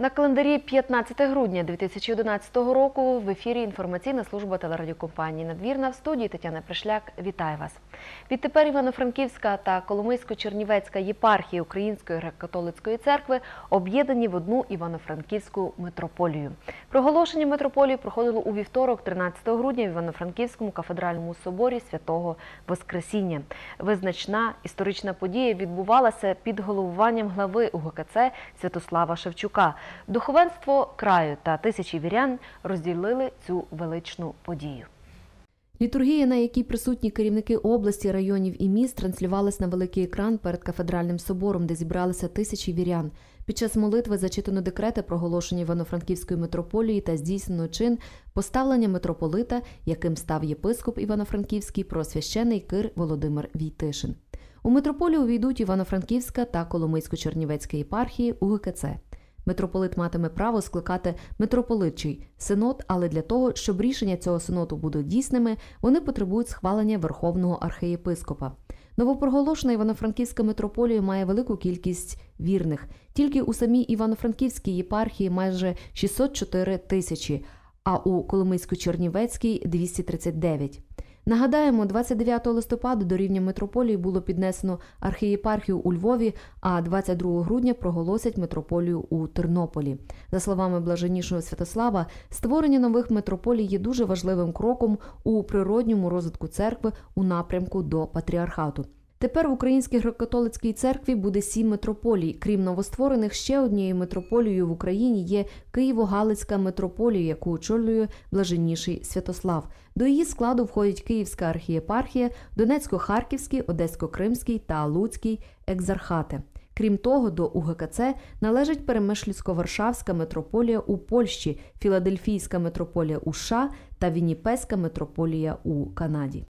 На календарі 15 грудня 2011 року в ефірі інформаційна служба телерадіокомпанії Надвірна в студії Тетяна Пришляк. Вітаю вас. Відтепер Івано-Франківська та Коломийсько-Чернівецька єпархії Української греко-католицької церкви об'єднані в одну Івано-Франківську митрополію. Проголошення митрополії проходило у вівторок, 13 грудня, в Івано-Франківському кафедральному соборі святого Воскресіння. Визначна історична подія відбувалася під головуванням глави УГКЦ Святослава Шевчука. Духовенство краю та тисячі вірян розділили цю величну подію. Літургія, на якій присутні керівники області, районів і міст, транслювалась на великий екран перед кафедральним собором, де зібралися тисячі вірян. Під час молитви зачитано декрети, проголошення Івано-Франківської митрополії та здійснено чин поставлення митрополита, яким став єпископ Івано-Франківський, просвящений кир Володимир Війтишин. У митрополію увійдуть Івано-Франківська та Коломийсько-Чернівецька єпархії УГКЦ. Митрополит матиме право скликати митрополитчий синод, але для того, щоб рішення цього синоду будуть дійсними, вони потребують схвалення Верховного архієпископа. Новопроголошена Івано-Франківська митрополія має велику кількість вірних. Тільки у самій Івано-Франківській єпархії майже 604 тисячі, а у Коломийсько-Чернівецькій 239. Нагадаємо, 29 листопада до рівня митрополії було піднесено архієпархію у Львові, а 22 грудня проголосять митрополію у Тернополі. За словами блаженнішого Святослава, створення нових митрополій є дуже важливим кроком у природньому розвитку церкви у напрямку до патріархату. Тепер в Українській греко-католицькій церкві буде сім митрополій. Крім новостворених, ще однією митрополією в Україні є Києво-Галицька митрополія, яку очолює блаженніший Святослав. До її складу входять Київська архієпархія, Донецько-Харківський, Одесько-Кримський та Луцький екзархати. Крім того, до УГКЦ належить Перемишльсько-Варшавська митрополія у Польщі, Філадельфійська митрополія у США та Вінніпеська митрополія у Канаді.